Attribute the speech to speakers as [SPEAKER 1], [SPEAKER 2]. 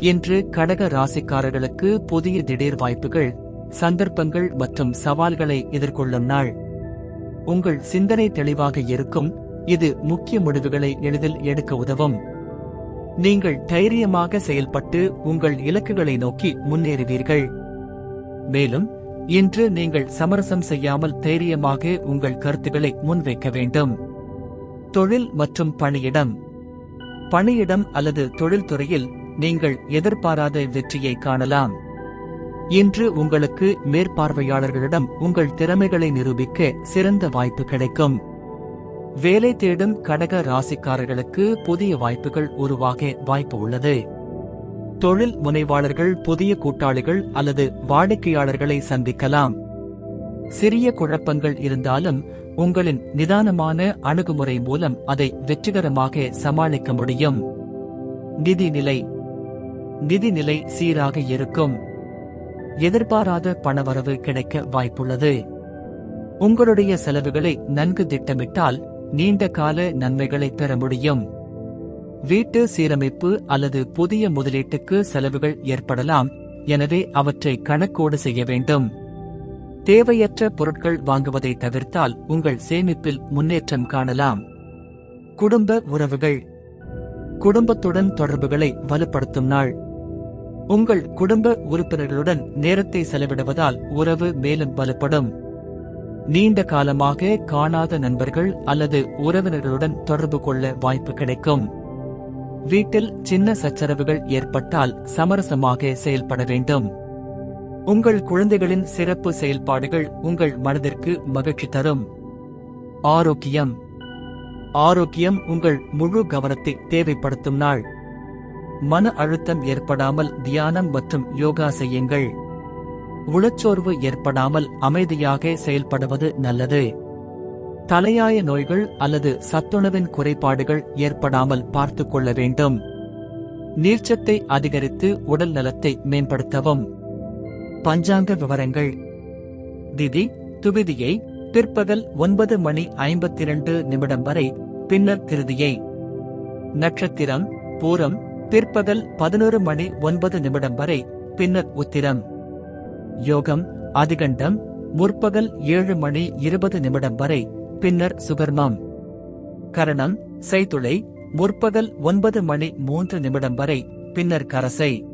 [SPEAKER 1] இன்று கடக ராசிக்காரர்களுக்கு புதிய திடீர் வாய்ப்புகள் சந்தர்ப்பங்கள் மற்றும் சவால்களை எதிர்கொள்ளும் நாள். உங்கள் சிந்தனை தெளிவாக இருக்கும் இது முக்கிய முடிவுகளை எளிதில் எடுக்க உதவும். நீங்கள் தைரியமாக செயல்பட்டு உங்கள் இலக்குகளை நோக்கி முன்னேறுவீர்கள். மேலும் இன்று நீங்கள் சமரசம் செய்யாமல் தைரியமாக உங்கள் கருத்துக்களை முன்வைக்க வேண்டும். தொழில் மற்றும் பணியிடம். பணியிடம் அல்லது தொழில்துறையில் நீங்கள் எதிர்பாராத வெற்றியை காணலாம். இன்று உங்களுக்கு மேற்பார்வையாளர்களிடம் உங்கள் திறமைகளை நிரூபிக்க சிறந்த வாய்ப்பு கிடைக்கும். வேலை தேடும் கடக ராசிக்காரர்களுக்கு புதிய வாய்ப்புகள் உருவாக வாய்ப்பு உள்ளது. தொழில் முனைவாளர்கள் புதிய கூட்டாளிகள் அல்லது வாடிக்கையாளர்களை சந்திக்கலாம். சிறிய குழப்பங்கள் இருந்தாலும் உங்களின் நிதானமான அணுகுமுறை மூலம் அதை வெற்றிகரமாக சமாளிக்க முடியும். நிதிநிலை நிதிநிலை சீராக இருக்கும். எதிர்பாராத பணவரவு கிடைக்க வாய்ப்புள்ளது. உங்களுடைய செலவுகளை நன்கு திட்டமிட்டால் நீண்ட கால நன்மைகளை பெற முடியும். வீட்டு சீரமைப்பு அல்லது புதிய முதலீட்டுக்கு செலவுகள் ஏற்படலாம் எனவே அவற்றை கணக்கோடு செய்ய வேண்டும். தேவையற்ற பொருட்கள் வாங்குவதை தவிர்த்தால் உங்கள் சேமிப்பில் முன்னேற்றம் காணலாம். குடும்ப உறவுகள். குடும்பத்துடன் தொடர்புகளை வலுப்படுத்தும் நாள். உங்கள் குடும்ப உறுப்பினர்களுடன் நேரத்தை செலவிடுவதால் உறவு மேலும் வலுப்படும். நீண்ட காலமாக காணாத நண்பர்கள் அல்லது உறவினர்களுடன் தொடர்பு கொள்ள வாய்ப்பு கிடைக்கும். வீட்டில் சின்ன சச்சரவுகள் ஏற்பட்டால் சமரசமாக செயல்பட வேண்டும். உங்கள் குழந்தைகளின் சிறப்பு செயல்பாடுகள் உங்கள் மனதிற்கு மகிழ்ச்சி தரும். ஆரோக்கியம். ஆரோக்கியம் உங்கள் முழு கவனத்தை தேவைப்படுத்தும் நாள். மன அழுத்தம் ஏற்படாமல் தியானம் மற்றும் யோகா செய்யுங்கள். உளச்சோர்வு ஏற்படாமல் அமைதியாக செயல்படுவது நல்லது. தலையாய நோய்கள் அல்லது சத்துணவின் குறைபாடுகள் ஏற்படாமல் பார்த்துக்கொள்ள வேண்டும். நீர்ச்சத்தை அதிகரித்து உடல் நலத்தை மேம்படுத்தவும். பஞ்சாங்க விவரங்கள். திதி துவிதியை பிற்பகல் ஒன்பது மணி ஐம்பத்தி இரண்டு நிமிடம் வரை பின்னர் திருதியை நட்சத்திரம் பூரம் பிற்பகல் பதினோரு மணி ஒன்பது நிமிடம் வரை பின்னர் உத்திரம். யோகம் அதிகண்டம் முற்பகல் ஏழு மணி இருபது நிமிடம் வரை பின்னர் சுகர்மம். கரணம் செய்துளை முற்பகல் ஒன்பது மணி மூன்று நிமிடம் வரை பின்னர் கரசை.